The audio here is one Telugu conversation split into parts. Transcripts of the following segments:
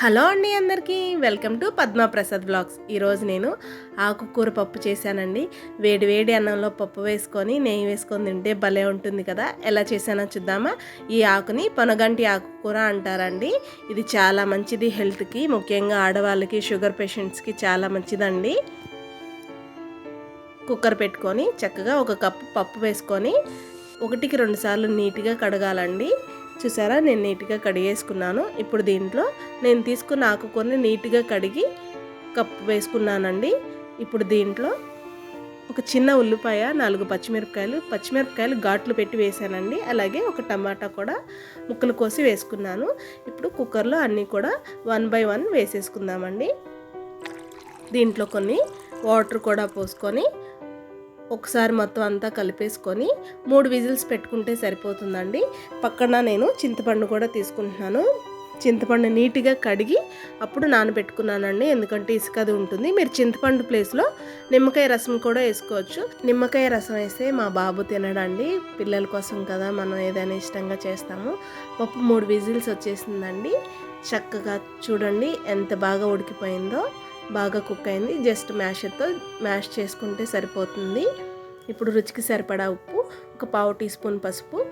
హలో అండి అందరికీ వెల్కమ్ టు పద్మప్రసాద్ బ్లాగ్స్. ఈరోజు నేను ఆకుకూర పప్పు చేశానండి. వేడి వేడి అన్నంలో పప్పు వేసుకొని నెయ్యి వేసుకొని తింటే భలే ఉంటుంది కదా? ఎలా చేశానో చూద్దామా? ఈ ఆకుని పొనగంటి ఆకుకూర అంటారండి. ఇది చాలా మంచిది హెల్త్కి ముఖ్యంగా ఆడవాళ్ళకి షుగర్ పేషెంట్స్కి చాలా మంచిదండి. కుక్కర్ పెట్టుకొని చక్కగా ఒక కప్పు పప్పు వేసుకొని ఒకటికి రెండు సార్లు నీట్గా కడగాలండి. చూసారా? నేను నీట్గా కడిగేసుకున్నాను. ఇప్పుడు దీంట్లో నేను తీసుకున్న ఆకుకూరని నీట్గా కడిగి కప్పు వేసుకున్నానండి. ఇప్పుడు దీంట్లో ఒక చిన్న ఉల్లిపాయ నాలుగు పచ్చిమిరపకాయలు పచ్చిమిరపకాయలు ఘాట్లు పెట్టి వేసానండి. అలాగే ఒక టమాటా కూడా ముక్కలు కోసి వేసుకున్నాను. ఇప్పుడు కుక్కర్లో అన్నీ కూడా వన్ బై వన్ వేసేసుకుందామండి. దీంట్లో కొన్ని వాటర్ కూడా పోసుకొని ఒకసారి మొత్తం అంతా కలిపేసుకొని మూడు విజిల్స్ పెట్టుకుంటే సరిపోతుందండి. పక్కన నేను చింతపండు కూడా తీసుకుంటున్నాను. చింతపండు నీట్గా కడిగి అప్పుడు నానబెట్టుకున్నానండి. ఎందుకంటే ఇసుక అది ఉంటుంది. మీరు చింతపండు ప్లేస్లో నిమ్మకాయ రసం కూడా వేసుకోవచ్చు. నిమ్మకాయ రసం వేస్తే మా బాబు తినడండి. పిల్లల కోసం కదా మనం ఏదైనా ఇష్టంగా చేస్తాము. పప్పు మూడు విజిల్స్ వచ్చేసిందండి. చక్కగా చూడండి ఎంత బాగా ఉడికిపోయిందో. బాగా కుక్ అయింది. జస్ట్ మ్యాషర్తో మ్యాష్ చేసుకుంటే సరిపోతుంది. ఇప్పుడు రుచికి సరిపడా ఉప్పు ఒక పావు టీ స్పూన్ పసుపు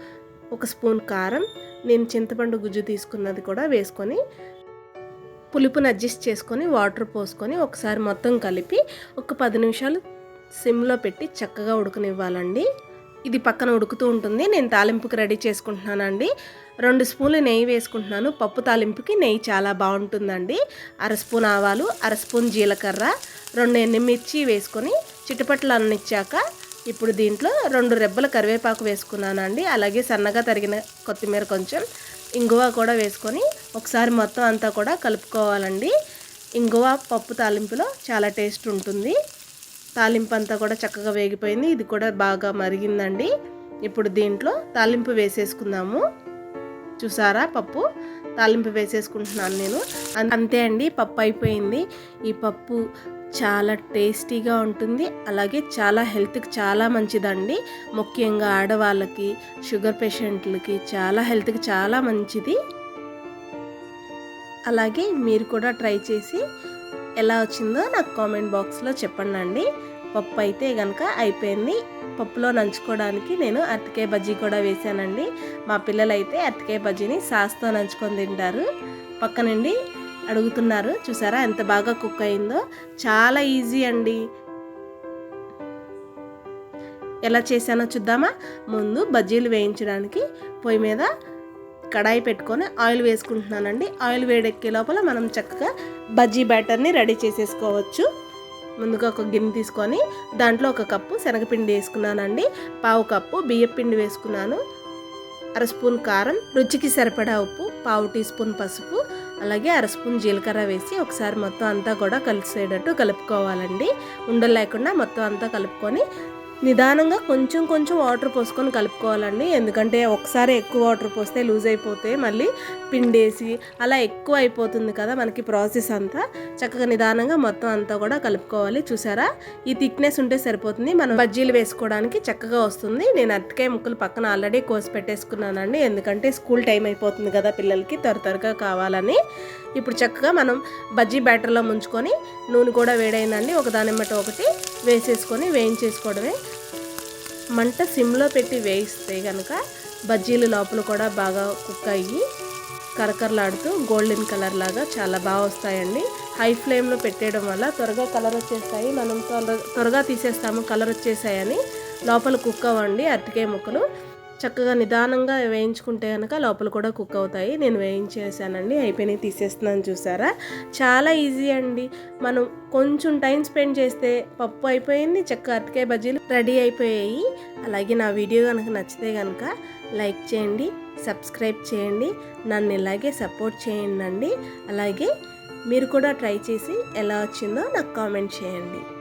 ఒక స్పూన్ కారం నేను చింతపండు గుజ్జు తీసుకున్నది కూడా వేసుకొని పులుపుని అడ్జస్ట్ చేసుకొని వాటర్ పోసుకొని ఒకసారి మొత్తం కలిపి ఒక పది నిమిషాలు సిమ్లో పెట్టి చక్కగా ఉడకనివ్వాలండి. ఇది పక్కన ఉడుకుతూ ఉంటుంది. నేను తాలింపుకి రెడీ చేసుకుంటున్నానండి. రెండు స్పూన్లు నెయ్యి వేసుకుంటున్నాను. పప్పు తాలింపుకి నెయ్యి చాలా బాగుంటుందండి. అర స్పూన్ ఆవాలు అర స్పూన్ జీలకర్ర రెండు ఎండుమిర్చి వేసుకొని చిటపట్లు అన్నిచ్చాక ఇప్పుడు దీంట్లో రెండు రెబ్బల కరివేపాకు వేసుకున్నానండి. అలాగే సన్నగా తరిగిన కొత్తిమీర కొంచెం ఇంగువ కూడా వేసుకొని ఒకసారి మొత్తం అంతా కూడా కలుపుకోవాలండి. ఇంగువ పప్పు తాలింపులో చాలా టేస్ట్ ఉంటుంది. తాలింపు అంతా కూడా చక్కగా వేగిపోయింది. ఇది కూడా బాగా మరిగిందండి. ఇప్పుడు దీంట్లో తాలింపు వేసేసుకుందాము. చూసారా పప్పు? తాలింపు వేసేసుకుంటున్నాను నేను. అంతే అండి పప్పు అయిపోయింది. ఈ పప్పు చాలా టేస్టీగా ఉంటుంది. అలాగే చాలా హెల్త్కి చాలా మంచిదండి. ముఖ్యంగా ఆడవాళ్ళకి షుగర్ పేషెంట్లకి చాలా హెల్త్కి చాలా మంచిది. అలాగే మీరు కూడా ట్రై చేసి ఎలా వచ్చిందో నాకు కామెంట్ బాక్స్లో చెప్పండి అండి పప్పు అయితే కనుక అయిపోయింది. పప్పులో నంచుకోవడానికి నేను అరటికాయ బజ్జీ కూడా వేసానండి. మా పిల్లలైతే అరటికాయ బజ్జీని సాస్తో నంచుకొని తింటారు. పక్కనండి అడుగుతున్నారు చూసారా ఎంత బాగా కుక్ అయిందో? చాలా ఈజీ అండి. ఎలా చేశానో చూద్దామా? ముందు బజ్జీలు వేయించడానికి పొయ్యి మీద కడాయి పెట్టుకొని ఆయిల్ వేసుకుంటున్నానండి. ఆయిల్ వేడెక్కే లోపల మనం చక్కగా బజ్జీ బ్యాటర్ని రెడీ చేసేసుకోవచ్చు. ముందుగా ఒక గిన్నె తీసుకొని దాంట్లో ఒక కప్పు శనగపిండి వేసుకున్నానండి. పావు కప్పు బియ్యపిండి వేసుకున్నాను. అర స్పూన్ కారం రుచికి సరిపడా ఉప్పు పావు టీ స్పూన్ పసుపు అలాగే అర స్పూన్ జీలకర్ర వేసి ఒకసారి మొత్తం అంతా కూడా కలిసేటట్టు కలుపుకోవాలండి. ఉండలు లేకుండా మొత్తం అంతా కలుపుకొని నిదానంగా కొంచెం కొంచెం వాటర్ పోసుకొని కలుపుకోవాలండి. ఎందుకంటే ఒకసారి ఎక్కువ వాటర్ పోస్తే లూజ్ అయిపోతే మళ్ళీ పిండేసి అలా ఎక్కువ అయిపోతుంది కదా మనకి ప్రాసెస్ అంతా. చక్కగా నిదానంగా మొత్తం అంతా కూడా కలుపుకోవాలి. చూసారా? ఈ థిక్నెస్ ఉంటే సరిపోతుంది. మనం బజ్జీలు వేసుకోవడానికి చక్కగా వస్తుంది. నేను అరటికాయ ముక్కలు పక్కన ఆల్రెడీ కోసి పెట్టేసుకున్నానండి. ఎందుకంటే స్కూల్ టైం అయిపోతుంది కదా పిల్లలకి త్వర త్వరగా కావాలని. ఇప్పుడు చక్కగా మనం బజ్జీ బ్యాటర్లో ముంచుకొని నూనె కూడా వేడైందండి. ఒకదానిమ్మట ఒకటి వేసేసుకొని వేయించేసుకోవడమే. మంట సిమ్లో పెట్టి వేయిస్తే కనుక బజ్జీలు లోపల కూడా బాగా కుక్ అయ్యి కరకరలాడుతూ గోల్డెన్ కలర్ లాగా చాలా బాగా వస్తాయండి. హై ఫ్లేమ్లో పెట్టేయడం వల్ల త్వరగా కలర్ వచ్చేస్తాయి. మనం త్వరగా తీసేస్తాము కలర్ వచ్చేసాయని లోపల కుక్ అవ్వండి అరటికాయ ముక్కలు. చక్కగా నిదానంగా వేయించుకుంటే కనుక లోపల కూడా కుక్ అవుతాయి. నేను వేయించేసానండి. అయిపోయినాయి తీసేస్తున్నాను చూసారా? చాలా ఈజీ అండి. మనం కొంచెం టైం స్పెండ్ చేస్తే పప్పు అయిపోయింది చక్కగా అరటికాయ బజ్జీలు రెడీ అయిపోయాయి. అలాగే నా వీడియో కనుక నచ్చితే కనుక లైక్ చేయండి సబ్స్క్రైబ్ చేయండి నన్ను ఇలాగే సపోర్ట్ చేయండి అలాగే మీరు కూడా ట్రై చేసి ఎలా వచ్చిందో నాకు కామెంట్ చేయండి.